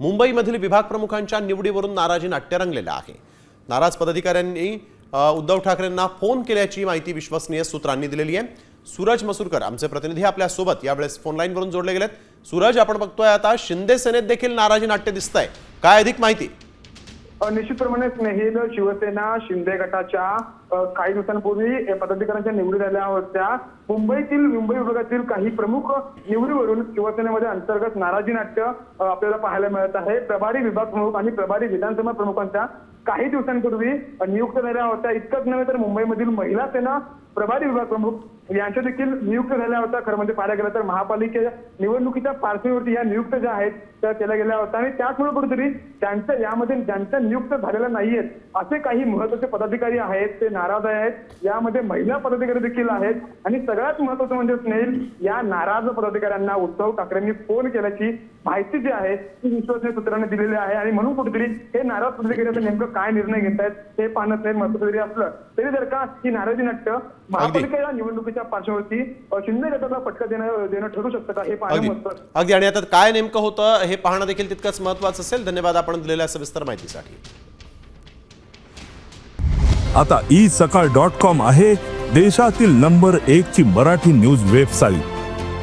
मुंबईमधील विभाग प्रमुखांच्या निवडीवरून नाराजी नाट्य रंगलेलं आहे. नाराज पदाधिकाऱ्यांनी उद्धव ठाकरेंना फोन केल्याची माहिती विश्वसनीय सूत्रांनी दिलेली आहे. सूरज मसूरकर आमचे प्रतिनिधी आपल्यासोबत यावेळेस फोनलाईनवरून जोडले गेलेत. सूरज आपण बघतोय आता शिंदे सेनेत देखील नाराजी नाट्य दिसत आहे काय अधिक माहिती? अ, निश्चितप्रमाणे स्नेहिल शिवसेना शिंदे गटाच्या काही दिवसांपूर्वी पदाधिकाऱ्यांच्या निवडी झाल्या होत्या. मुंबईतील मुंबई विभागातील काही प्रमुख निवडीवरून शिवसेनेमध्ये अंतर्गत नाराजी नाट्य आपल्याला पाहायला मिळत आहे. प्रभारी विभाग प्रमुख आणि प्रभारी विधानसभा प्रमुखांच्या काही दिवसांपूर्वी नियुक्त झाल्या होत्या. इतकंच नव्हे तर मुंबईमधील महिला सेना प्रभारी विभाग प्रमुख यांच्या देखील नियुक्त झाल्या होत्या. खरं म्हणजे पाहायला गेलं तर महापालिकेच्या निवडणुकीच्या पार्श्वभूमीवरती या नियुक्त ज्या आहेत त्या केल्या गेल्या होत्या. आणि त्याचमुळे कुठेतरी त्यांच्या यामध्ये ज्यांच्या नियुक्त झालेल्या नाहीयेत असे काही महत्त्वाचे पदाधिकारी आहेत ते नाराज आहेत. यामध्ये महिला पदाधिकारी देखील आहेत. आणि सगळ्यात महत्वाचं म्हणजे स्नेहिल या नाराज पदाधिकाऱ्यांना उद्धव ठाकरेंनी फोन केल्याची माहिती जी आहे ती विश्वसनीय सूत्रांनी दिलेली आहे. आणि म्हणून कुठेतरी हे नाराज पदाधिकारी नेमकं काय निर्णय घेत आहेत हे पाहणं नाही महत्वाचं जरी असलं तरी जर का ही नाराजी नाट्य महापालिकेच्या निवडणुकीच्या पार्श्वभूमीवरती अ, शिंदे गटाला फटका देणं देणं ठरू शकतं का? हे पाहणं महत्वाचं अगदी. आणि आता काय नेमकं होतं हे पाहणं देखील तितकंच महत्वाचं असेल. धन्यवाद आपण दिलेल्या सविस्तर माहितीसाठी. आता ई सकाळ डॉट कॉम आहे देशातील नंबर एक ची मराठी न्यूज वेबसाईट.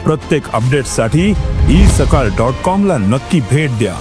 प्रत्येक अपडेटसाठी ई सकाळ डॉट कॉम ला नक्की भेट द्या.